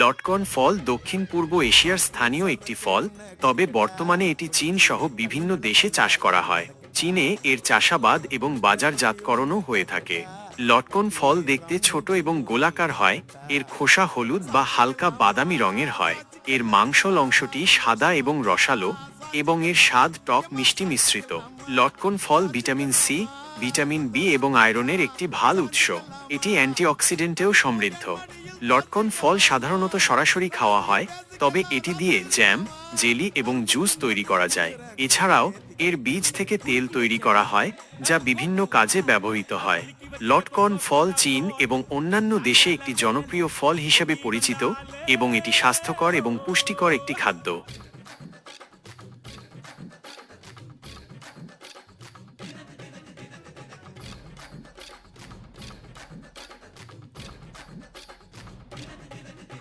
লটকন ফল দক্ষিণ পূর্ব এশিয়ার স্থানীয় একটি ফল, তবে বর্তমানে এটি চীন সহ বিভিন্ন দেশে চাষ করা হয়। চীনে এর চাষাবাদ এবং বাজারজাতকরণও হয়ে থাকে। লটকন ফল দেখতে ছোট এবং গোলাকার হয়, এর খোসা হলুদ বা হালকা বাদামি রঙের হয়। এর মাংসল অংশটি সাদা এবং রসালো, এবং এর স্বাদ টক মিষ্টি মিশ্রিত। লটকন ফল ভিটামিন সি ভিটামিন বি এবং আয়রনের একটি ভালো উৎস। এটি অ্যান্টিঅক্সিডেন্টেও সমৃদ্ধ। লটকন ফল সাধারণত সরাসরি খাওয়া হয়, তবে এটি দিয়ে জ্যাম, জেলি এবং জুস তৈরি করা যায়। এছাড়াও, এর বীজ থেকে তেল তৈরি করা হয়, যা বিভিন্ন কাজে ব্যবহৃত হয়। লটকন ফল চীন এবং অন্যান্য দেশে একটি জনপ্রিয় ফল হিসেবে পরিচিত এবং এটি স্বাস্থ্যকর এবং পুষ্টিকর একটি খাদ্য।